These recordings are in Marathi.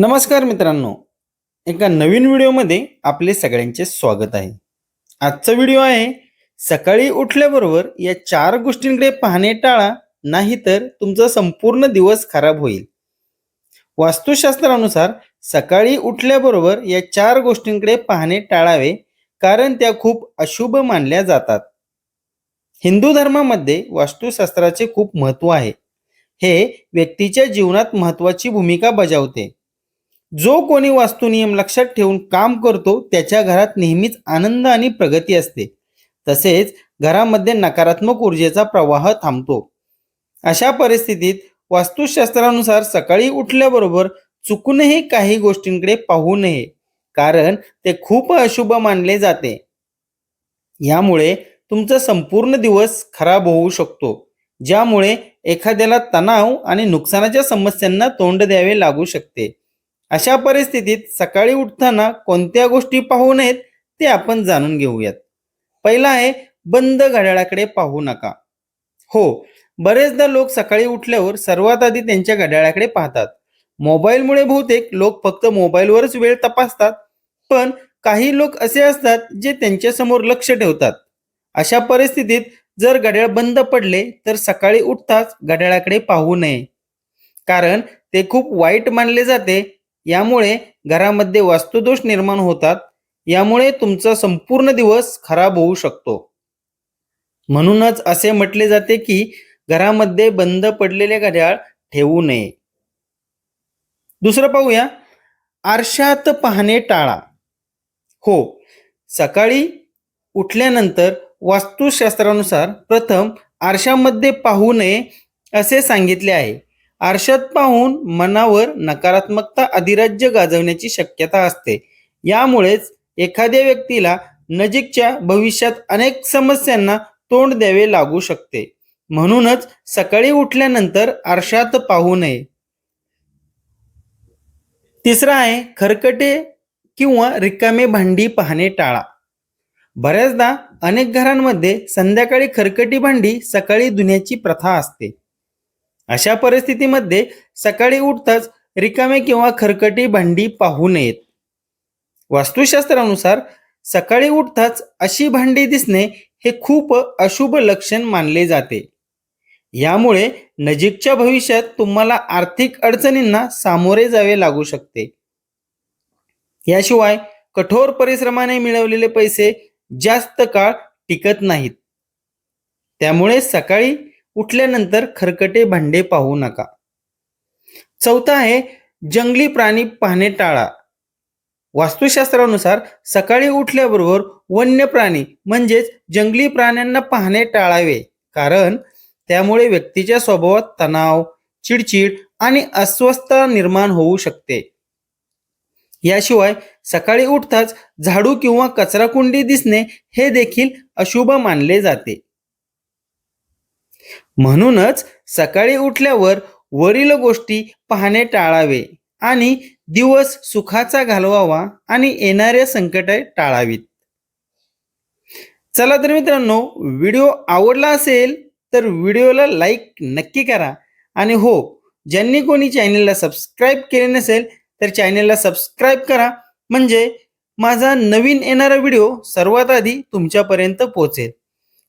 नमस्कार मित्रांनो. एका नवीन व्हिडिओमध्ये आपले सगळ्यांचे स्वागत आहे. आजचा व्हिडिओ आहे सकाळी उठल्याबरोबर या चार गोष्टींकडे पाहणे टाळा नाहीतर तुमचा संपूर्ण दिवस खराब होईल. वास्तुशास्त्रानुसार सकाळी उठल्याबरोबर या चार गोष्टींकडे पाहणे टाळावे कारण त्या खूप अशुभ मानल्या जातात. हिंदू धर्मामध्ये वास्तुशास्त्राचे खूप महत्त्व आहे. हे व्यक्तीच्या जीवनात महत्त्वाची भूमिका बजावते. जो कोणी वास्तुनियम लक्षात ठेवून काम करतो त्याच्या घरात नेहमीच आनंद आणि प्रगती असते. तसेच घरामध्ये नकारात्मक ऊर्जेचा प्रवाह थांबतो. अशा परिस्थितीत वास्तुशास्त्रानुसार सकाळी उठल्याबरोबर चुकूनही काही गोष्टींकडे पाहू नये कारण ते खूप अशुभ मानले जाते. यामुळे तुमचा संपूर्ण दिवस खराब होऊ शकतो ज्यामुळे एखाद्याला तणाव आणि नुकसानाच्या समस्यांना तोंड द्यावे लागू शकते. अशा परिस्थितीत सकाळी उठताना कोणत्या गोष्टी पाहू नयेत ते आपण जाणून घेऊयात. पहिला आहे बंद घड्याळाकडे पाहू नका. हो बरेचदा लोक सकाळी उठल्यावर सर्वात आधी त्यांच्या घड्याळाकडे पाहतात. मोबाईलमुळे बहुतेक लोक फक्त मोबाईलवरच वेळ तपासतात पण काही लोक असे असतात जे त्यांच्यासमोर लक्ष ठेवतात. अशा परिस्थितीत जर घड्याळ बंद पडले तर सकाळी उठताच घड्याळाकडे पाहू नये. कारण ते खूप वाईट मानले जाते यामुळे घरामध्ये वास्तुदोष निर्माण होतात. यामुळे तुमचा संपूर्ण दिवस खराब होऊ शकतो. म्हणूनच असे म्हटले जाते की घरामध्ये बंद पडलेले घड्याळ ठेवू नये. दुसरं पाहूया. आरशात पाहणे टाळा. हो सकाळी उठल्यानंतर वास्तुशास्त्रानुसार प्रथम आरशामध्ये पाहू नये असे सांगितले आहे. आरशात पाहून मनावर नकारात्मकता अधिराज्य गाजवण्याची शक्यता असते. यामुळेच एखाद्या व्यक्तीला नजीकच्या भविष्यात अनेक समस्यांना तोंड द्यावे लागू शकते. म्हणूनच सकाळी उठल्यानंतर आरशात पाहू नये. तिसरा आहे खरकटे किंवा रिकामे भांडी पाहणे टाळा. बऱ्याचदा अनेक घरांमध्ये संध्याकाळी खरकटी भांडी सकाळी धुण्याची प्रथा असते. अशा परिस्थितीमध्ये सकाळी उठताच रिकामे किंवा खरकटी भांडी पाहू नयेत. वास्तुशास्त्रानुसार सकाळी उठताच अशी भांडी दिसणे हे खूप अशुभ लक्षण मानले जाते. यामुळे नजीकच्या भविष्यात तुम्हाला आर्थिक अडचणींना सामोरे जावे लागू शकते. याशिवाय कठोर परिश्रमाने मिळवलेले पैसे जास्त काळ टिकत नाहीत. त्यामुळे सकाळी उठल्यानंतर खरकटे भांडे पाहू नका. चौथा आहे जंगली प्राणी पाहणे टाळा. वास्तुशास्त्रानुसार सकाळी उठल्याबरोबर वन्य प्राणी म्हणजेच जंगली प्राण्यांना पाहणे टाळावे. कारण त्यामुळे व्यक्तीच्या स्वभावात तणाव चिडचिड आणि अस्वस्थता निर्माण होऊ शकते. याशिवाय सकाळी उठताच झाडू किंवा कचराकुंडी दिसणे हे देखील अशुभ मानले जाते. म्हणूनच सकाळी उठल्यावर वरील गोष्टी पाहणे टाळावे आणि दिवस सुखाचा घालवावा आणि येणाऱ्या संकटे टाळावीत. चला तर मित्रांनो व्हिडिओ आवडला असेल तर व्हिडिओला लाईक नक्की करा आणि हो ज्यांनी कोणी चॅनेलला सबस्क्राईब केले नसेल तर चॅनेलला सबस्क्राईब करा. म्हणजे माझा नवीन येणारा व्हिडिओ सर्वात आधी तुमच्यापर्यंत पोहोचेल.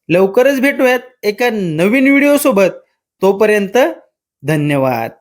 लवकरच भेटूयात एका नवीन व्हिडिओ सोबत तोपर्यंत धन्यवाद.